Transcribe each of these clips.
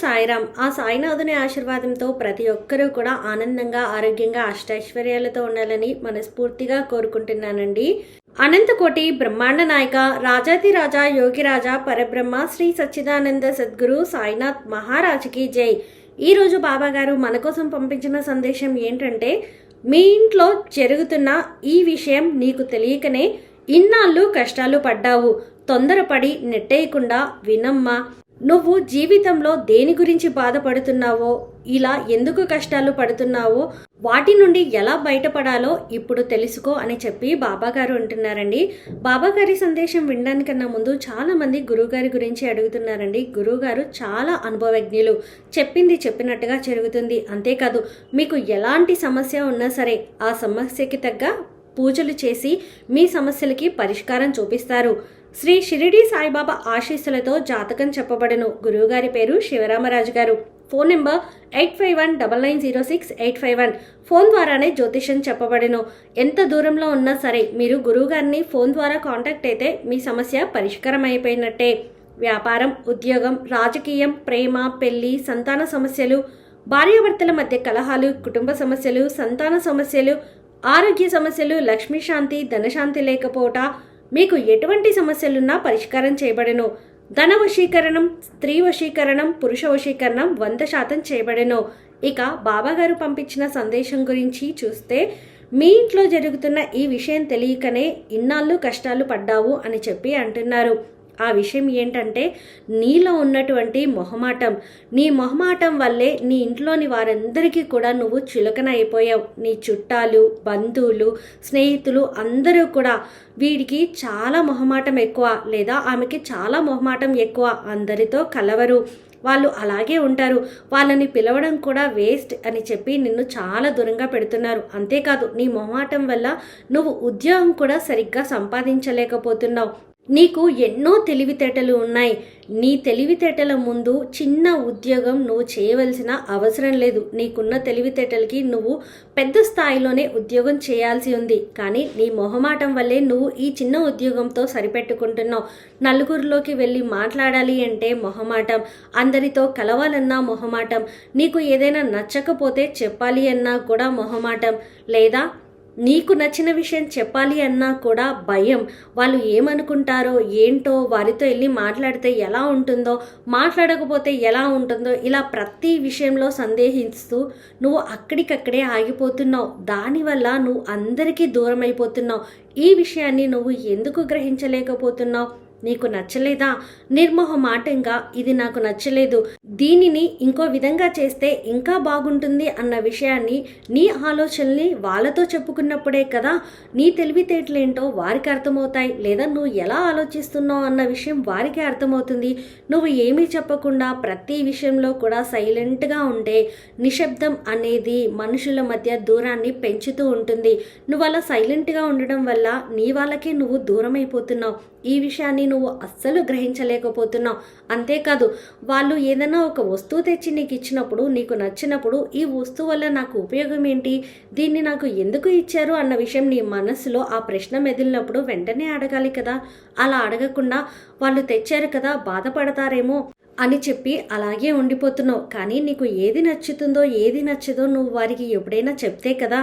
సాయిరామ్ ఆ సాయినాథుని ఆశీర్వాదంతో ప్రతి ఒక్కరూ కూడా ఆనందంగా ఆరోగ్యంగా అష్టైశ్వర్యాలతో ఉండాలని మనస్ఫూర్తిగా కోరుకుంటున్నానండి. అనంతకోటి బ్రహ్మాండ నాయక రాజాతిరాజా యోగిరాజా పరబ్రహ్మ శ్రీ సచ్చిదానంద సద్గురు సాయినాథ్ మహారాజుకి జై. ఈరోజు బాబా గారు మన కోసం పంపించిన సందేశం ఏంటంటే మీ ఇంట్లో జరుగుతున్న ఈ విషయం నీకు తెలియకనే ఇన్నాళ్ళు కష్టాలు పడ్డావు. తొందరపడి నెట్టేయకుండా వినమ్మా. నువ్వు జీవితంలో దేని గురించి బాధపడుతున్నావో ఇలా ఎందుకు కష్టాలు పడుతున్నావో వాటి నుండి ఎలా బయటపడాలో ఇప్పుడు తెలుసుకో అని చెప్పి బాబాగారు అంటున్నారండి. బాబాగారి సందేశం వినడానికన్నా ముందు చాలా మంది గురువుగారి గురించి అడుగుతున్నారండి. గురువుగారు చాలా అనుభవజ్ఞులు. చెప్పింది చెప్పినట్టుగా జరుగుతుంది. అంతేకాదు మీకు ఎలాంటి సమస్య ఉన్నా సరే ఆ సమస్యకి తగ్గ పూజలు చేసి మీ సమస్యలకి పరిష్కారం చూపిస్తారు. శ్రీ షిరిడి సాయిబాబా ఆశీస్సులతో జాతకం చెప్పబడను. గురువుగారి పేరు శివరామరాజు గారు. Phone number eight five one double nine zero six eight five one. Phone ద్వారానే జ్యోతిషం చెప్పబడను. ఎంత దూరంలో ఉన్నా సరే మీరు గురువుగారిని ఫోన్ ద్వారా కాంటాక్ట్ అయితే మీ సమస్య పరిష్కారం అయిపోయినట్టే వ్యాపారం ఉద్యోగం రాజకీయం ప్రేమ పెళ్ళి సంతాన సమస్యలు భార్యాభర్తల మధ్య కలహాలు కుటుంబ సమస్యలు సంతాన సమస్యలు ఆరోగ్య సమస్యలు లక్ష్మీ శాంతి ధనశాంతి లేకపోవట మీకు ఎటువంటి సమస్యలున్నా పరిష్కారం చేయబడెను. ధన వశీకరణం స్త్రీ వశీకరణం పురుష వశీకరణం వంద శాతం చేయబడెను. ఇక బాబాగారు పంపించిన సందేశం గురించి చూస్తే మీ ఇంట్లో జరుగుతున్న ఈ విషయం తెలియకనే ఇన్నాళ్ళు కష్టాలు పడ్డావు అని చెప్పి అంటున్నారు. ఆ విషయం ఏంటంటే నీలో ఉన్నటువంటి మొహమాటం నీ మొహమాటం వల్లే నీ ఇంట్లోని వారందరికీ కూడా నువ్వు చులకన అయిపోయావు. నీ చుట్టాలు బంధువులు స్నేహితులు అందరూ కూడా వీడికి చాలా మొహమాటం ఎక్కువ లేదా ఆమెకి చాలా మొహమాటం ఎక్కువ అందరితో కలవరు. వాళ్ళు అలాగే ఉంటారు. వాళ్ళని పిలవడం కూడా వేస్ట్ అని చెప్పి నిన్ను చాలా దూరంగా పెడుతున్నారు. అంతేకాదు నీ మొహమాటం వల్ల నువ్వు ఉద్యోగం కూడా సరిగ్గా సంపాదించలేకపోతున్నావు. నీకు ఎన్నో తెలివితేటలు ఉన్నాయి. నీ తెలివితేటల ముందు చిన్న ఉద్యోగం నువ్వు చేయవలసిన అవసరం లేదు. నీకున్న తెలివితేటలకి నువ్వు పెద్ద స్థాయిలోనే ఉద్యోగం చేయాల్సి ఉంది. కానీ నీ మొహమాటం వల్లే నువ్వు ఈ చిన్న ఉద్యోగంతో సరిపెట్టుకుంటున్నావు. నలుగురిలోకి వెళ్ళి మాట్లాడాలి అంటే మొహమాటం. అందరితో కలవాలన్నా మొహమాటం. నీకు ఏదైనా నచ్చకపోతే చెప్పాలి అన్నా కూడా మొహమాటం. లేదా నీకు నచ్చిన విషయం చెప్పాలి అన్నా కూడా భయం. వాళ్ళు ఏమనుకుంటారో ఏంటో వారితో వెళ్ళి మాట్లాడితే ఎలా ఉంటుందో మాట్లాడకపోతే ఎలా ఉంటుందో ఇలా ప్రతి విషయంలో సందేహిస్తూ నువ్వు అక్కడికక్కడే ఆగిపోతున్నావు. దానివల్ల నువ్వు అందరికీ దూరం అయిపోతున్నావు ఈ విషయాన్ని నువ్వు ఎందుకు గ్రహించలేకపోతున్నావు? నీకు నచ్చలేదా? నిర్మోహమాటంగా ఇది నాకు నచ్చలేదు. దీనిని ఇంకో విధంగా చేస్తే ఇంకా బాగుంటుంది అన్న విషయాన్ని నీ ఆలోచనల్ని వాళ్ళతో చెప్పుకున్నప్పుడే కదా నీ తెలివితేటలేంటో వారికి అర్థమవుతాయి. లేదా నువ్వు ఎలా ఆలోచిస్తున్నావు అన్న విషయం వారికి అర్థమవుతుంది. నువ్వు ఏమీ చెప్పకుండా ప్రతి విషయంలో కూడా సైలెంట్గా ఉంటే నిశ్శబ్దం అనేది మనుషుల మధ్య దూరాన్ని పెంచుతూ ఉంటుంది. నువ్వు అలా సైలెంట్గా ఉండడం వల్ల నీ వాళ్ళకే నువ్వు దూరం అయిపోతున్నావు ఈ విషయాన్ని నువ్వు అస్సలు గ్రహించలేకపోతున్నావు. అంతేకాదు వాళ్ళు ఏదైనా ఒక వస్తువు తెచ్చి నీకు ఇచ్చినప్పుడు నీకు నచ్చినప్పుడు ఈ వస్తువు వల్ల నాకు ఉపయోగం ఏంటి? దీన్ని నాకు ఎందుకు ఇచ్చారు? అన్న విషయం నీ మనసులో ఆ ప్రశ్న మెదిలినప్పుడు వెంటనే అడగాలి కదా. అలా అడగకుండా వాళ్ళు తెచ్చారు కదా బాధపడతారేమో అని చెప్పి అలాగే ఉండిపోతున్నావు. కానీ నీకు ఏది నచ్చుతుందో ఏది నచ్చదో నువ్వు వారికి ఎప్పుడైనా చెప్తే కదా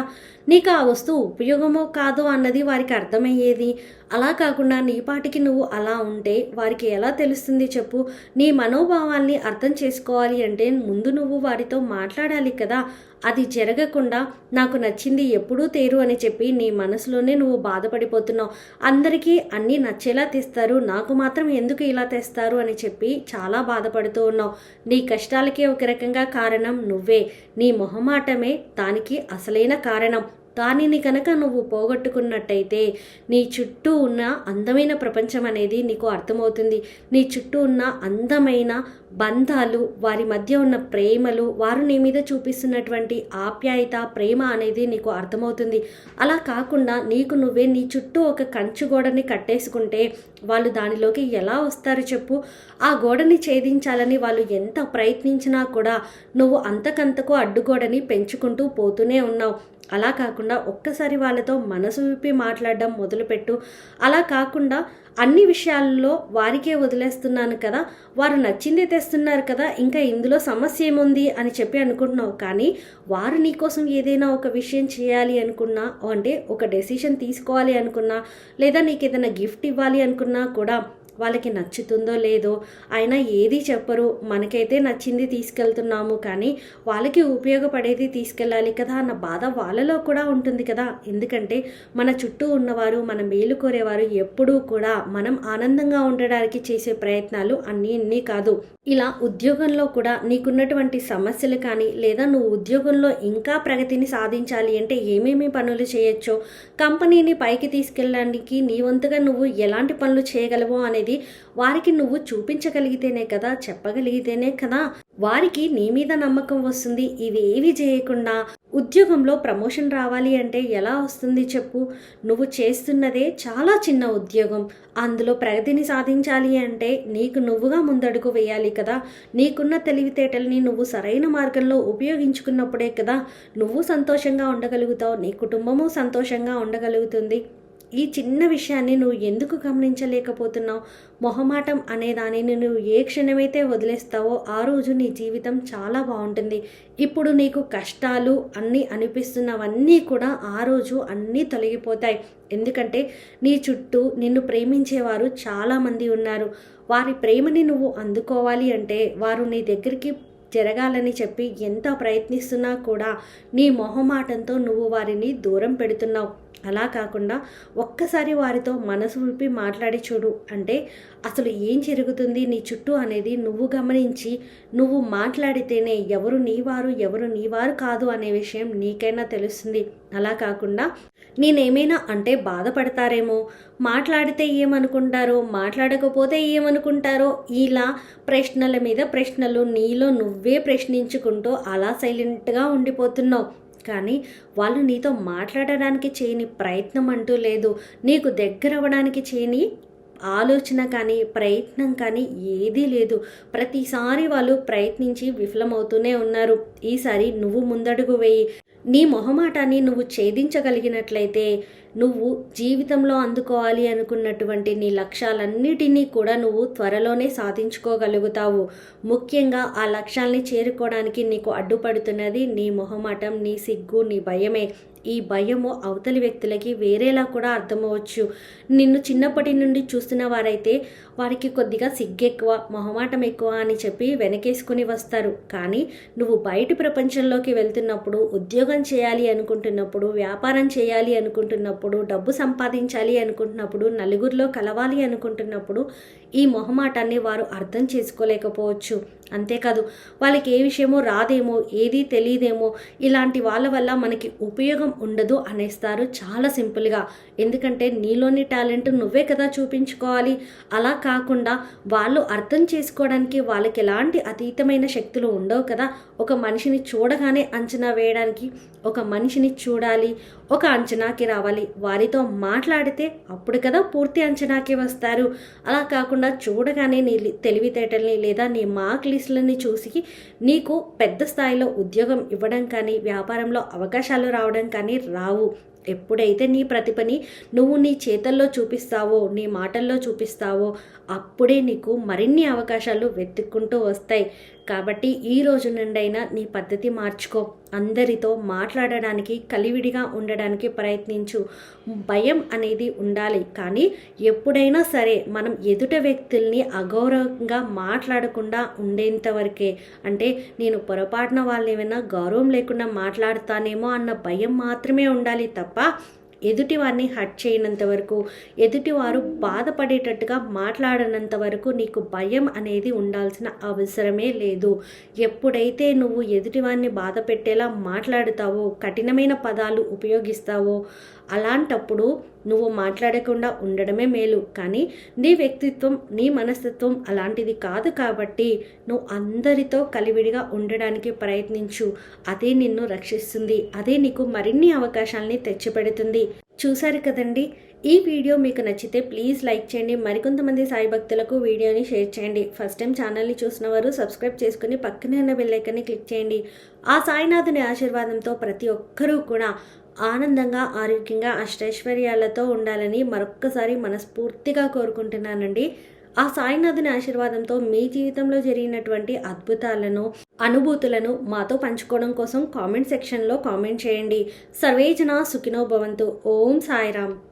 నీకు ఆ వస్తువు ఉపయోగమో కాదో అన్నది వారికి అర్థమయ్యేది. అలా కాకుండా నీ పాటికి నువ్వు అలా ఉంటే వారికి ఎలా తెలుస్తుంది చెప్పు? నీ మనోభావాల్ని అర్థం చేసుకోవాలి అంటే ముందు నువ్వు వారితో మాట్లాడాలి కదా. అది జరగకుండా నాకు నచ్చింది ఎప్పుడూ తేరు అని చెప్పి నీ మనసులోనే నువ్వు బాధపడిపోతున్నావు. అందరికీ అన్నీ నచ్చేలా తెస్తారు. నాకు మాత్రం ఎందుకు ఇలా తెస్తారు అని చెప్పి చాలా బాధపడుతూ ఉన్నావు. నీ కష్టాలకే ఒక రకంగా కారణం నువ్వే. నీ మొహమాటమే దానికి అసలైన కారణం. దానిని కనుక నువ్వు పోగొట్టుకున్నట్టయితే నీ చుట్టూ ఉన్న అందమైన ప్రపంచం అనేది నీకు అర్థమవుతుంది. నీ చుట్టూ ఉన్న అందమైన బంధాలు వారి మధ్య ఉన్న ప్రేమలు వారు నీ మీద చూపిస్తున్నటువంటి ఆప్యాయత ప్రేమ అనేది నీకు అర్థమవుతుంది. అలా కాకుండా నీకు నువ్వే నీ చుట్టూ ఒక కంచు గోడని కట్టేసుకుంటే వాళ్ళు దానిలోకి ఎలా వస్తారు చెప్పు? ఆ గోడని ఛేదించాలని వాళ్ళు ఎంత ప్రయత్నించినా కూడా నువ్వు అంతకంతకు అడ్డుగోడని పెంచుకుంటూ పోతూనే ఉన్నావు. అలా కాకుండా ఒక్కసారి వాళ్ళతో మనసు విప్పి మాట్లాడడం మొదలుపెట్టు. అలా కాకుండా అన్ని విషయాల్లో వారికే వదిలేస్తున్నాను కదా వారు నచ్చిందే తెస్తున్నారు కదా ఇంకా ఇందులో సమస్య ఏముంది అని చెప్పి అనుకుంటున్నావు. కానీ వారు నీకోసం ఏదైనా ఒక విషయం చేయాలి అనుకున్నా అంటే ఒక డెసిషన్ తీసుకోవాలి అనుకున్నా లేదా నీకు ఏదైనా గిఫ్ట్ ఇవ్వాలి అనుకున్నా కూడా వాళ్ళకి నచ్చుతుందో లేదో అయినా ఏది చెప్పరు. మనకైతే నచ్చింది తీసుకెళ్తున్నాము కానీ వాళ్ళకి ఉపయోగపడేది తీసుకెళ్ళాలి కదా అన్న బాధ వాళ్ళలో కూడా ఉంటుంది కదా. ఎందుకంటే మన చుట్టూ ఉన్నవారు మన మేలు కోరేవారు ఎప్పుడూ కూడా మనం ఆనందంగా ఉండడానికి చేసే ప్రయత్నాలు అన్నీ ఇన్ని కాదు. ఇలా ఉద్యోగంలో కూడా నీకున్నటువంటి సమస్యలు కానీ లేదా నువ్వు ఉద్యోగంలో ఇంకా ప్రగతిని సాధించాలి అంటే ఏమేమి పనులు చేయొచ్చో కంపెనీని పైకి తీసుకెళ్ళడానికి నీ వంతుగా నువ్వు ఎలాంటి పనులు చేయగలవో అనేది వారికి నువ్వు చూపించగలిగితేనే కదా చెప్పగలిగితేనే కదా. వారికి నీ మీద నమ్మకం వస్తుంది ఇవేవి చేయకుండా ఉద్యోగంలో ప్రమోషన్ రావాలి అంటే ఎలా వస్తుంది చెప్పు. నువ్వు చేస్తున్నదే చాలా చిన్న ఉద్యోగం అందులో ప్రగతిని సాధించాలి అంటే నీకు నువ్వుగా ముందడుగు వేయాలి కదా. నీకున్న తెలివితేటల్ని నువ్వు సరైన మార్గంలో ఉపయోగించుకున్నప్పుడే కదా నువ్వు సంతోషంగా ఉండగలుగుతావు నీ కుటుంబము సంతోషంగా ఉండగలుగుతుంది. ఈ చిన్న విషయాన్ని నువ్వు ఎందుకు గమనించలేకపోతున్నావు? మొహమాటం అనే దానిని నువ్వు ఏ క్షణమైతే వదిలేస్తావో ఆ రోజు నీ జీవితం చాలా బాగుంటుంది. ఇప్పుడు నీకు కష్టాలు అన్నీ అనిపిస్తున్నవన్నీ కూడా ఆ రోజు అన్నీ తొలగిపోతాయి. ఎందుకంటే నీ చుట్టూ నిన్ను ప్రేమించేవారు చాలామంది ఉన్నారు. వారి ప్రేమని నువ్వు అందుకోవాలి అంటే వారు నీ దగ్గరికి జరగాలని చెప్పి ఎంత ప్రయత్నిస్తున్నా కూడా నీ మొహమాటంతో నువ్వు వారిని దూరం పెడుతున్నావు. అలా కాకుండా ఒక్కసారి వారితో మనసు విప్పి మాట్లాడి చూడు. అంటే అసలు ఏం జరుగుతుంది? నీ చుట్టూ అనేది నువ్వు గమనించి నువ్వు మాట్లాడితేనే ఎవరు నీవారు ఎవరు నీవారు కాదు అనే విషయం నీకైనా తెలుస్తుంది. అలా కాకుండా నేనేమైనా అంటే బాధపడతారేమో? మాట్లాడితే ఏమనుకుంటారో? మాట్లాడకపోతే ఏమనుకుంటారో? ఇలా ప్రశ్నల మీద ప్రశ్నలు నీలో నువ్వే ప్రశ్నించుకుంటూ అలా సైలెంట్గా ఉండిపోతున్నావు. కానీ వాళ్ళు నీతో మాట్లాడడానికి చేయని ప్రయత్నం అంటూ లేదు. నీకు దగ్గర అవ్వడానికి చేయని ఆలోచన కానీ ప్రయత్నం కానీ ఏదీ లేదు. ప్రతిసారి వాళ్ళు ప్రయత్నించి విఫలమవుతూనే ఉన్నారు. ఈసారి నువ్వు ముందడుగు వేయి. నీ మొహమాటాన్ని నువ్వు ఛేదించగలిగినట్లయితే నువ్వు జీవితంలో అందుకోవాలి అనుకున్నటువంటి నీ లక్ష్యాలన్నిటినీ కూడా నువ్వు త్వరలోనే సాధించుకోగలుగుతావు. ముఖ్యంగా ఆ లక్ష్యాల్ని చేరుకోవడానికి నీకు అడ్డుపడుతున్నది నీ మొహమాటం నీ సిగ్గు నీ భయమే. ఈ భయము అవతలి వ్యక్తులకి వేరేలా కూడా అర్థమవచ్చు. నిన్ను చిన్నప్పటి నుండి చూస్తున్న వారైతే వారికి కొద్దిగా సిగ్గెక్కువ మొహమాటం ఎక్కువ అని చెప్పి వెనకేసుకుని వస్తారు. కానీ నువ్వు బయట ప్రపంచంలోకి వెళ్తున్నప్పుడు ఉద్యోగం చేయాలి అనుకుంటున్నప్పుడు వ్యాపారం చేయాలి అనుకుంటున్నప్పుడు డబ్బు సంపాదించాలి అనుకుంటున్నప్పుడు నలుగురిలో కలవాలి అనుకుంటున్నప్పుడు ఈ మొహమాటాన్ని వారు అర్థం చేసుకోలేకపోవచ్చు. అంతేకాదు వాళ్ళకి ఏ విషయమో రాదేమో ఏదీ తెలియదేమో ఇలాంటి వాళ్ళ వల్ల మనకి ఉపయోగం ఉండదు అనేస్తారు చాలా సింపుల్గా. ఎందుకంటే నీలోని టాలెంట్ నువ్వే కదా చూపించుకోవాలి. అలా కాకుండా వాళ్ళు అర్థం చేసుకోవడానికి వాళ్ళకి ఎలాంటి అతీతమైన శక్తులు ఉండవు కదా. ఒక మనిషిని చూడగానే అంచనా వేయడానికి ఒక మనిషిని చూడాలి ఒక అంచనాకి రావాలి. వారితో మాట్లాడితే అప్పుడు కదా పూర్తి అంచనాకి వస్తారు. అలా కాకుండా చూడగానే నీ తెలివితేటల్ని లేదా నీ మార్క్ లిస్టులని చూసి నీకు పెద్ద స్థాయిలో ఉద్యోగం ఇవ్వడం కానీ వ్యాపారంలో అవకాశాలు రావడం కానీ రావు. ఎప్పుడైతే నీ ప్రతిభని నువ్వు నీ చేతల్లో చూపిస్తావో నీ మాటల్లో చూపిస్తావో అప్పుడే నీకు మరిన్ని అవకాశాలు వెతుక్కుంటూ వస్తాయి. కాబట్టి ఈ రోజు నుండైనా నీ పద్ధతి మార్చుకో. అందరితో మాట్లాడడానికి కలివిడిగా ఉండడానికి ప్రయత్నించు. భయం అనేది ఉండాలి. కానీ ఎప్పుడైనా సరే మనం ఎదుట వ్యక్తుల్ని అగౌరవంగా మాట్లాడకుండా ఉండేంత వరకే అంటే నేను పొరపాటున వాళ్ళు ఏమైనా గౌరవం లేకుండా మాట్లాడతానేమో అన్న భయం మాత్రమే ఉండాలి తప్ప ఎదుటివారిని హట్ చేయనంత వరకు ఎదుటివారు బాధపడేటట్టుగా మాట్లాడనంత వరకు నీకు భయం అనేది ఉండాల్సిన అవసరమే లేదు. ఎప్పుడైతే నువ్వు ఎదుటివారిని బాధ పెట్టేలా మాట్లాడుతావో కఠినమైన పదాలు ఉపయోగిస్తావో అలాంటప్పుడు నువ్వు మాట్లాడకుండా ఉండడమే మేలు. కానీ నీ వ్యక్తిత్వం నీ మనస్తత్వం అలాంటిది కాదు కాబట్టి నువ్వు అందరితో కలివిడిగా ఉండడానికి ప్రయత్నించు. అదే నిన్ను రక్షిస్తుంది. అదే నీకు మరిన్ని అవకాశాలని తెచ్చిపెడుతుంది. చూశారు కదండి. ఈ వీడియో మీకు నచ్చితే ప్లీజ్ లైక్ చేయండి. మరికొంతమంది సాయి భక్తులకు వీడియోని షేర్ చేయండి. ఫస్ట్ టైం ఛానల్ని చూసిన వారు సబ్స్క్రైబ్ చేసుకుని పక్కనే ఉన్న బెల్లైకన్ని క్లిక్ చేయండి. ఆ సాయినాథుని ఆశీర్వాదంతో ప్రతి ఒక్కరూ కూడా ఆనందంగా ఆరోగ్యంగా అష్టైశ్వర్యాలతో ఉండాలని మరొక్కసారి మనస్ఫూర్తిగా కోరుకుంటున్నానండి. ఆ సాయినాథుని ఆశీర్వాదంతో మీ జీవితంలో జరిగినటువంటి అద్భుతాలను అనుభూతులను మాతో పంచుకోవడం కోసం కామెంట్ సెక్షన్లో కామెంట్ చేయండి. సర్వేజన సుఖినో భవంతు. ఓం సాయిరామ్.